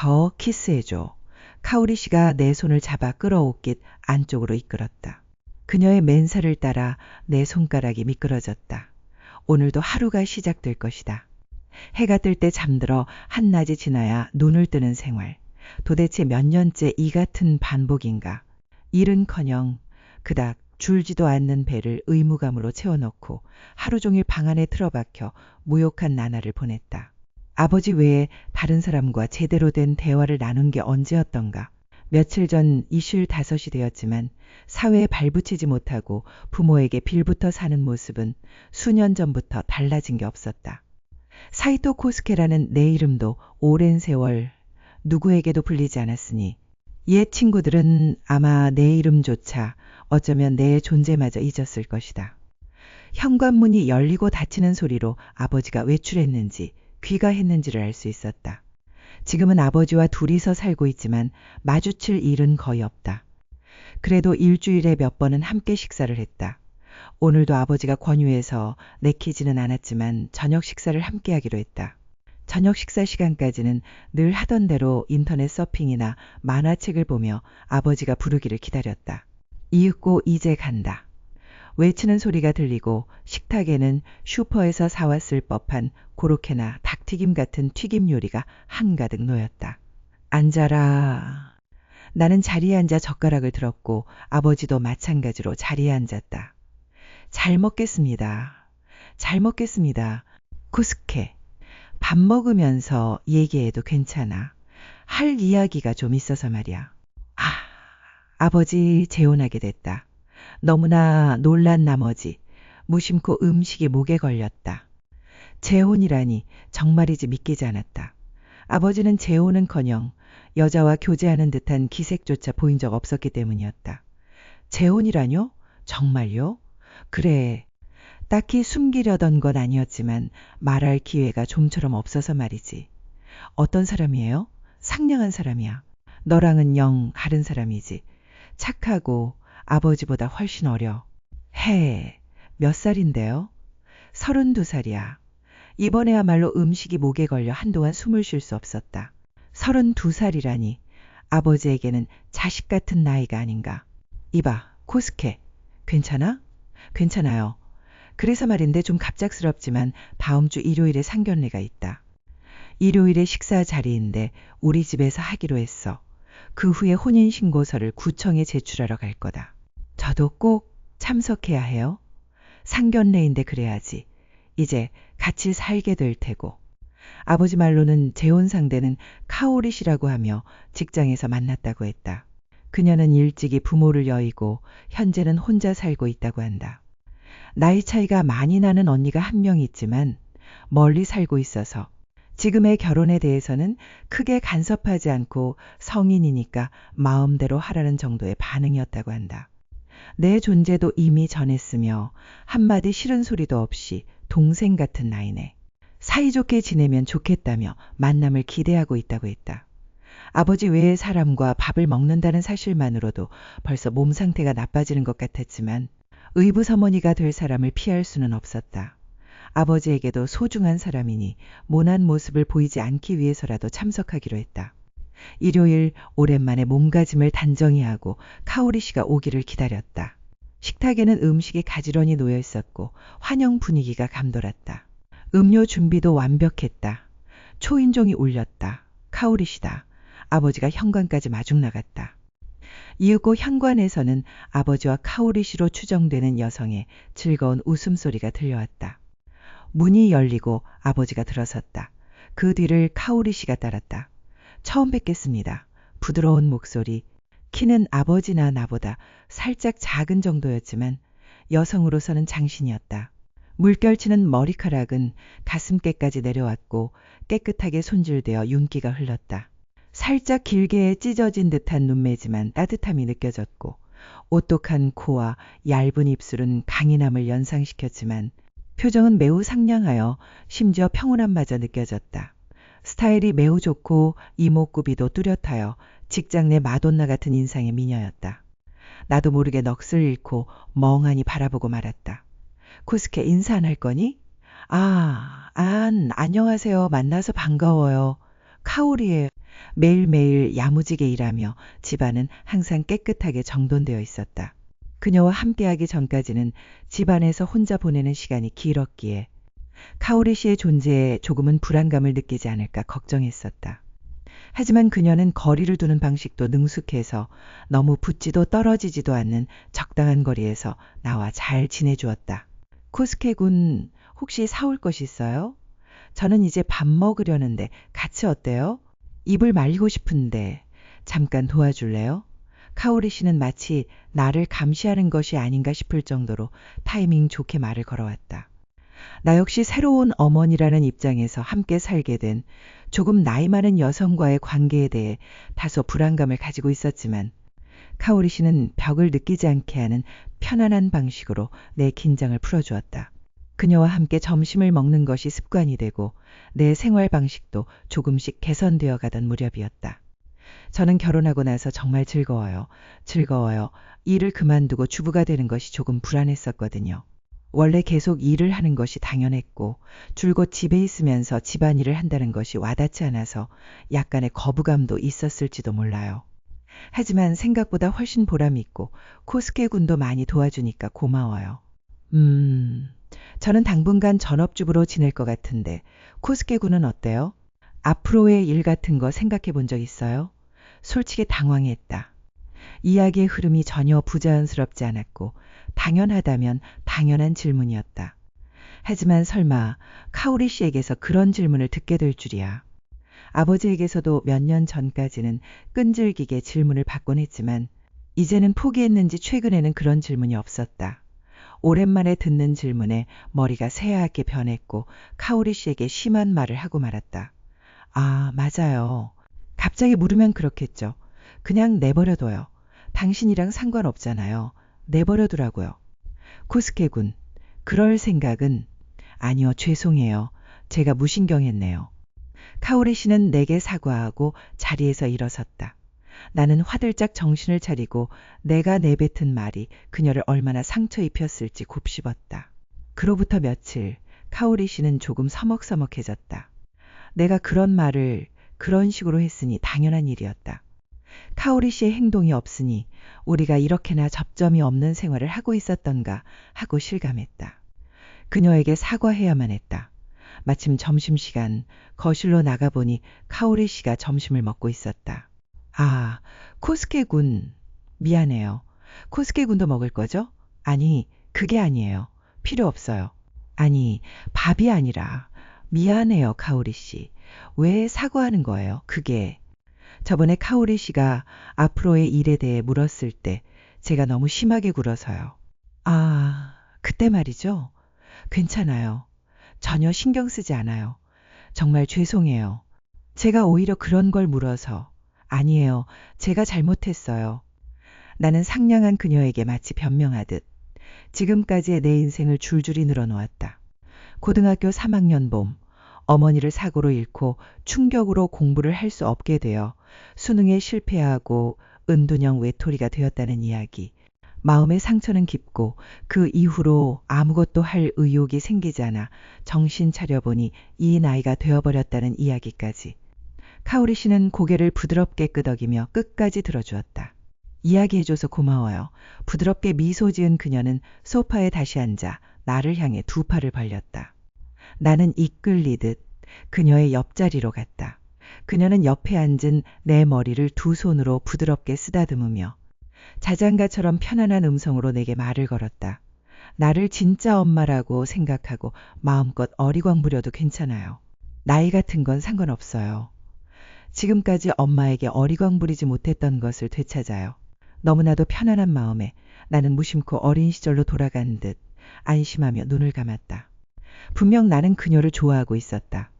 더 키스해줘. 카오리 씨가 내 손을 잡아 끌어올깃 안쪽으로 이끌었다. 그녀의 맨살을 따라 내 손가락이 미끄러졌다. 오늘도 하루가 시작될 것이다. 해가 뜰 때 잠들어 한낮이 지나야 눈을 뜨는 생활. 도대체 몇 년째 이 같은 반복인가. 일은커녕 그닥 줄지도 않는 배를 의무감으로 채워넣고 하루 종일 방 안에 틀어박혀 무욕한 나날을 보냈다. 아버지 외에 다른 사람과 제대로 된 대화를 나눈 게 언제였던가. 며칠 전 이쉴 다섯이 되었지만 사회에 발붙이지 못하고 부모에게 빌부터 사는 모습은 수년 전부터 달라진 게 없었다. 사이토 코스케라는 내 이름도 오랜 세월 누구에게도 불리지 않았으니 옛 친구들은 아마 내 이름조차 어쩌면 내 존재마저 잊었을 것이다. 현관문이 열리고 닫히는 소리로 아버지가 외출했는지 귀가했는지를 알 수 있었다. 지금은 아버지와 둘이서 살고 있지만 마주칠 일은 거의 없다. 그래도 일주일에 몇 번은 함께 식사를 했다. 오늘도 아버지가 권유해서 내키지는 않았지만 저녁 식사를 함께 하기로 했다. 저녁 식사 시간까지는 늘 하던 대로 인터넷 서핑이나 만화책을 보며 아버지가 부르기를 기다렸다. 이윽고 이제 간다. 외치는 소리가 들리고 식탁에는 슈퍼에서 사왔을 법한 고로케나 닭튀김 같은 튀김 요리가 한가득 놓였다. 앉아라. 나는 자리에 앉아 젓가락을 들었고 아버지도 마찬가지로 자리에 앉았다. 잘 먹겠습니다. 잘 먹겠습니다. 코스케. 밥 먹으면서 얘기해도 괜찮아. 할 이야기가 좀 있어서 말이야. 아, 아버지 재혼하게 됐다. 너무나 놀란 나머지 무심코 음식이 목에 걸렸다. 재혼이라니 정말이지 믿기지 않았다. 아버지는 재혼은커녕 여자와 교제하는 듯한 기색조차 보인 적 없었기 때문이었다. 재혼이라뇨? 정말요? 그래. 딱히 숨기려던 건 아니었지만 말할 기회가 좀처럼 없어서 말이지. 어떤 사람이에요? 상냥한 사람이야. 너랑은 영 다른 사람이지. 착하고 아버지보다 훨씬 어려. 해. 몇 살인데요? 서른두 살이야. 이번에야말로 음식이 목에 걸려 한동안 숨을 쉴 수 없었다. 서른두 살이라니 아버지에게는 자식 같은 나이가 아닌가. 이봐, 코스케. 괜찮아? 괜찮아요. 그래서 말인데 좀 갑작스럽지만 다음 주 일요일에 상견례가 있다. 일요일에 식사 자리인데 우리 집에서 하기로 했어. 그 후에 혼인신고서를 구청에 제출하러 갈 거다. 저도 꼭 참석해야 해요. 상견례인데 그래야지. 이제 같이 살게 될 테고. 아버지 말로는 재혼 상대는 카오리 씨라고 하며 직장에서 만났다고 했다. 그녀는 일찍이 부모를 여의고 현재는 혼자 살고 있다고 한다. 나이 차이가 많이 나는 언니가 한 명 있지만 멀리 살고 있어서 지금의 결혼에 대해서는 크게 간섭하지 않고 성인이니까 마음대로 하라는 정도의 반응이었다고 한다. 내 존재도 이미 전했으며 한마디 싫은 소리도 없이 동생 같은 나이네. 사이좋게 지내면 좋겠다며 만남을 기대하고 있다고 했다. 아버지 외의 사람과 밥을 먹는다는 사실만으로도 벌써 몸 상태가 나빠지는 것 같았지만 의부서머니가 될 사람을 피할 수는 없었다. 아버지에게도 소중한 사람이니 모난 모습을 보이지 않기 위해서라도 참석하기로 했다. 일요일 오랜만에 몸가짐을 단정히 하고 카오리 씨가 오기를 기다렸다. 식탁에는 음식이 가지런히 놓여 있었고 환영 분위기가 감돌았다. 음료 준비도 완벽했다. 초인종이 울렸다. 카오리 씨다. 아버지가 현관까지 마중 나갔다. 이윽고 현관에서는 아버지와 카오리 씨로 추정되는 여성의 즐거운 웃음소리가 들려왔다. 문이 열리고 아버지가 들어섰다. 그 뒤를 카오리 씨가 따랐다. 처음 뵙겠습니다. 부드러운 목소리. 키는 아버지나 나보다 살짝 작은 정도였지만 여성으로서는 장신이었다. 물결치는 머리카락은 가슴께까지 내려왔고 깨끗하게 손질되어 윤기가 흘렀다. 살짝 길게 찢어진 듯한 눈매지만 따뜻함이 느껴졌고 오똑한 코와 얇은 입술은 강인함을 연상시켰지만 표정은 매우 상냥하여 심지어 평온함마저 느껴졌다. 스타일이 매우 좋고 이목구비도 뚜렷하여 직장 내 마돈나 같은 인상의 미녀였다. 나도 모르게 넋을 잃고 멍하니 바라보고 말았다. 코스케 인사 안 할 거니? 아, 안, 안녕하세요. 만나서 반가워요. 카오리에 매일매일 야무지게 일하며 집안은 항상 깨끗하게 정돈되어 있었다. 그녀와 함께하기 전까지는 집안에서 혼자 보내는 시간이 길었기에 카오리 씨의 존재에 조금은 불안감을 느끼지 않을까 걱정했었다. 하지만 그녀는 거리를 두는 방식도 능숙해서 너무 붙지도 떨어지지도 않는 적당한 거리에서 나와 잘 지내주었다. 코스케 군 혹시 사올 것 있어요? 저는 이제 밥 먹으려는데 같이 어때요? 입을 말리고 싶은데 잠깐 도와줄래요? 카오리 씨는 마치 나를 감시하는 것이 아닌가 싶을 정도로 타이밍 좋게 말을 걸어왔다. 나 역시 새로운 어머니라는 입장에서 함께 살게 된 조금 나이 많은 여성과의 관계에 대해 다소 불안감을 가지고 있었지만 카오리 씨는 벽을 느끼지 않게 하는 편안한 방식으로 내 긴장을 풀어주었다. 그녀와 함께 점심을 먹는 것이 습관이 되고 내 생활 방식도 조금씩 개선되어 가던 무렵이었다. 저는 결혼하고 나서 정말 즐거워요. 즐거워요. 일을 그만두고 주부가 되는 것이 조금 불안했었거든요. 원래 계속 일을 하는 것이 당연했고 줄곧 집에 있으면서 집안일을 한다는 것이 와닿지 않아서 약간의 거부감도 있었을지도 몰라요. 하지만 생각보다 훨씬 보람이 있고 코스케 군도 많이 도와주니까 고마워요. 음, 저는 당분간 전업주부로 지낼 것 같은데 코스케 군은 어때요? 앞으로의 일 같은 거 생각해 본 적 있어요? 솔직히 당황했다. 이야기의 흐름이 전혀 부자연스럽지 않았고 당연하다면 당연한 질문이었다. 하지만 설마 카오리 씨에게서 그런 질문을 듣게 될 줄이야. 아버지에게서도 몇 년 전까지는 끈질기게 질문을 받곤 했지만 이제는 포기했는지 최근에는 그런 질문이 없었다. 오랜만에 듣는 질문에 머리가 새하얗게 변했고 카오리 씨에게 심한 말을 하고 말았다. 아, 맞아요. 갑자기 물으면 그렇겠죠. 그냥 내버려둬요. 당신이랑 상관없잖아요. 내버려두라고요. 코스케 군, 그럴 생각은 아니요, 죄송해요. 제가 무신경했네요. 카오리 씨는 내게 사과하고 자리에서 일어섰다. 나는 화들짝 정신을 차리고 내가 내뱉은 말이 그녀를 얼마나 상처 입혔을지 곱씹었다. 그로부터 며칠 카오리 씨는 조금 서먹서먹해졌다. 내가 그런 말을 그런 식으로 했으니 당연한 일이었다. 카오리 씨의 행동이 없으니 우리가 이렇게나 접점이 없는 생활을 하고 있었던가 하고 실감했다. 그녀에게 사과해야만 했다. 마침 점심시간 거실로 나가보니 카오리 씨가 점심을 먹고 있었다. 아, 코스케 군. 미안해요. 코스케 군도 먹을 거죠? 아니, 그게 아니에요. 필요 없어요. 아니, 밥이 아니라. 미안해요, 카오리 씨. 왜 사과하는 거예요? 그게. 저번에 카오리 씨가 앞으로의 일에 대해 물었을 때 제가 너무 심하게 굴어서요. 아, 그때 말이죠. 괜찮아요. 전혀 신경 쓰지 않아요. 정말 죄송해요. 제가 오히려 그런 걸 물어서 아니에요. 제가 잘못했어요. 나는 상냥한 그녀에게 마치 변명하듯 지금까지의 내 인생을 줄줄이 늘어놓았다. 고등학교 3학년 봄, 어머니를 사고로 잃고 충격으로 공부를 할 수 없게 되어 수능에 실패하고 은둔형 외톨이가 되었다는 이야기. 마음의 상처는 깊고 그 이후로 아무것도 할 의욕이 생기지 않아 정신 차려보니 이 나이가 되어버렸다는 이야기까지. 카오리 씨는 고개를 부드럽게 끄덕이며 끝까지 들어주었다. 이야기해줘서 고마워요. 부드럽게 미소 지은 그녀는 소파에 다시 앉아 나를 향해 두 팔을 벌렸다. 나는 이끌리듯 그녀의 옆자리로 갔다. 그녀는 옆에 앉은 내 머리를 두 손으로 부드럽게 쓰다듬으며 자장가처럼 편안한 음성으로 내게 말을 걸었다. 나를 진짜 엄마라고 생각하고 마음껏 어리광 부려도 괜찮아요. 나이 같은 건 상관없어요. 지금까지 엄마에게 어리광 부리지 못했던 것을 되찾아요. 너무나도 편안한 마음에 나는 무심코 어린 시절로 돌아간 듯 안심하며 눈을 감았다. 분명 나는 그녀를 좋아하고 있었다.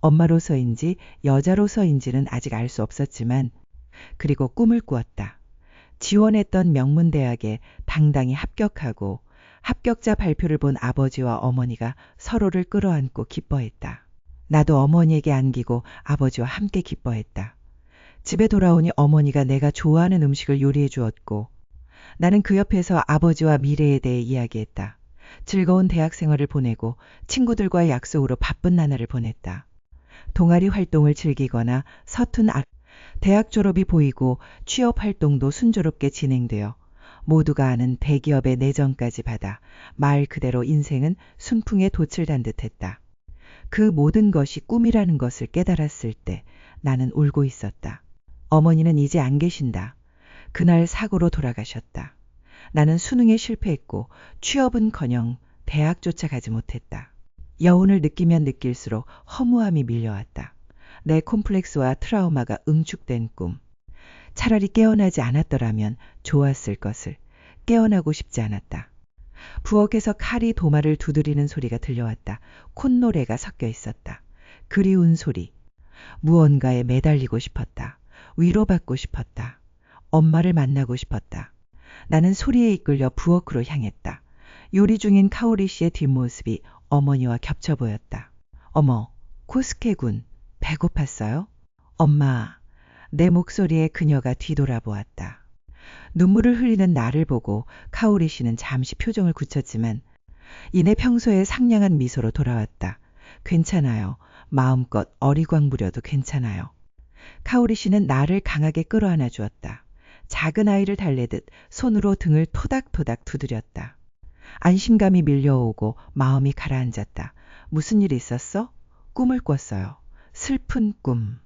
엄마로서인지 여자로서인지는 아직 알 수 없었지만 그리고 꿈을 꾸었다. 지원했던 명문대학에 당당히 합격하고 합격자 발표를 본 아버지와 어머니가 서로를 끌어안고 기뻐했다. 나도 어머니에게 안기고 아버지와 함께 기뻐했다. 집에 돌아오니 어머니가 내가 좋아하는 음식을 요리해 주었고 나는 그 옆에서 아버지와 미래에 대해 이야기했다. 즐거운 대학 생활을 보내고 친구들과의 약속으로 바쁜 나날을 보냈다. 동아리 활동을 즐기거나 서툰 악, 대학 졸업이 보이고 취업 활동도 순조롭게 진행되어 모두가 아는 대기업의 내정까지 받아 말 그대로 인생은 순풍에 돛을 단 듯했다. 그 모든 것이 꿈이라는 것을 깨달았을 때 나는 울고 있었다. 어머니는 이제 안 계신다. 그날 사고로 돌아가셨다. 나는 수능에 실패했고 취업은커녕 대학조차 가지 못했다. 여운을 느끼면 느낄수록 허무함이 밀려왔다. 내 콤플렉스와 트라우마가 응축된 꿈. 차라리 깨어나지 않았더라면 좋았을 것을 깨어나고 싶지 않았다. 부엌에서 칼이 도마를 두드리는 소리가 들려왔다. 콧노래가 섞여 있었다. 그리운 소리. 무언가에 매달리고 싶었다. 위로받고 싶었다. 엄마를 만나고 싶었다. 나는 소리에 이끌려 부엌으로 향했다. 요리 중인 카오리 씨의 뒷모습이 어머니와 겹쳐 보였다. 어머, 코스케군, 배고팠어요? 엄마, 내 목소리에 그녀가 뒤돌아보았다. 눈물을 흘리는 나를 보고 카오리 씨는 잠시 표정을 굳혔지만 이내 평소에 상냥한 미소로 돌아왔다. 괜찮아요. 마음껏 어리광 부려도 괜찮아요. 카오리 씨는 나를 강하게 끌어안아 주었다. 작은 아이를 달래듯 손으로 등을 토닥토닥 두드렸다. 안심감이 밀려오고 마음이 가라앉았다. 무슨 일 있었어? 꿈을 꿨어요. 슬픈 꿈.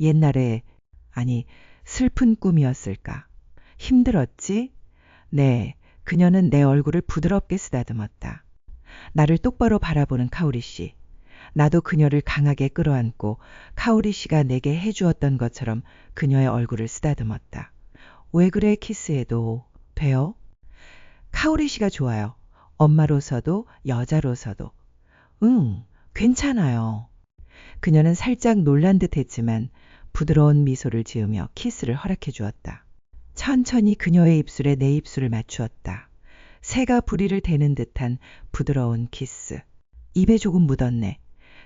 옛날에, 아니, 슬픈 꿈이었을까? 힘들었지? 네, 그녀는 내 얼굴을 부드럽게 쓰다듬었다. 나를 똑바로 바라보는 카오리 씨. 나도 그녀를 강하게 끌어안고 카오리 씨가 내게 해주었던 것처럼 그녀의 얼굴을 쓰다듬었다. 왜 그래 키스해도 돼요? 카오리 씨가 좋아요. 엄마로서도 여자로서도. 응, 괜찮아요. 그녀는 살짝 놀란 듯 했지만 부드러운 미소를 지으며 키스를 허락해 주었다. 천천히 그녀의 입술에 내 입술을 맞추었다. 새가 부리를 대는 듯한 부드러운 키스. 입에 조금 묻었네.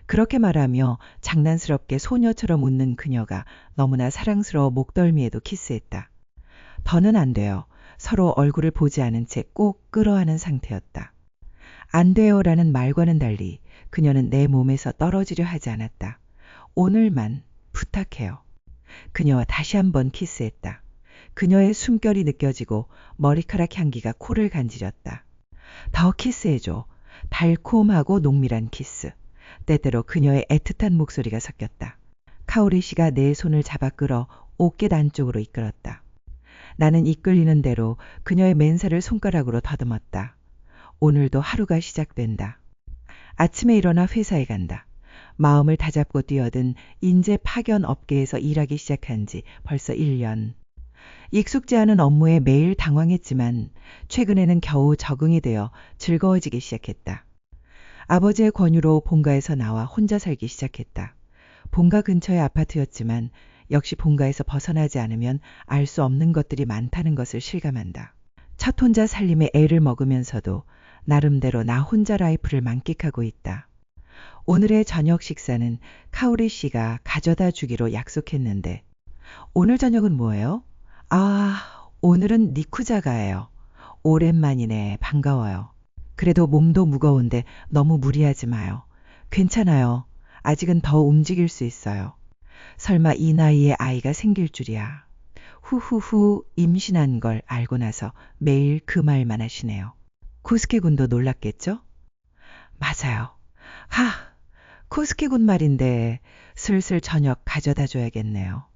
그렇게 말하며 장난스럽게 소녀처럼 웃는 그녀가 너무나 사랑스러워 목덜미에도 키스했다. 더는 안 돼요. 서로 얼굴을 보지 않은 채 꼭 끌어안은 상태였다. 안 돼요라는 말과는 달리 그녀는 내 몸에서 떨어지려 하지 않았다. 오늘만 부탁해요. 그녀와 다시 한번 키스했다. 그녀의 숨결이 느껴지고 머리카락 향기가 코를 간지렸다. 더 키스해줘. 달콤하고 농밀한 키스. 때때로 그녀의 애틋한 목소리가 섞였다. 카오리 씨가 내 손을 잡아 끌어 옷깃 안쪽으로 이끌었다. 나는 이끌리는 대로 그녀의 맨살을 손가락으로 더듬었다. 오늘도 하루가 시작된다. 아침에 일어나 회사에 간다. 마음을 다잡고 뛰어든 인재 파견 업계에서 일하기 시작한 지 벌써 1년. 익숙지 않은 업무에 매일 당황했지만 최근에는 겨우 적응이 되어 즐거워지기 시작했다. 아버지의 권유로 본가에서 나와 혼자 살기 시작했다. 본가 근처의 아파트였지만 역시 본가에서 벗어나지 않으면 알 수 없는 것들이 많다는 것을 실감한다. 첫 혼자 살림에 애를 먹으면서도 나름대로 나 혼자 라이프를 만끽하고 있다. 오늘의 저녁 식사는 카오리 씨가 가져다 주기로 약속했는데 오늘 저녁은 뭐예요? 아, 오늘은 니쿠자가예요. 오랜만이네. 반가워요. 그래도 몸도 무거운데 너무 무리하지 마요. 괜찮아요. 아직은 더 움직일 수 있어요. 설마 이 나이에 아이가 생길 줄이야. 후후후 임신한 걸 알고 나서 매일 그 말만 하시네요. 코스케 군도 놀랐겠죠? 맞아요. 하, 코스케 군 말인데 슬슬 저녁 가져다 줘야겠네요.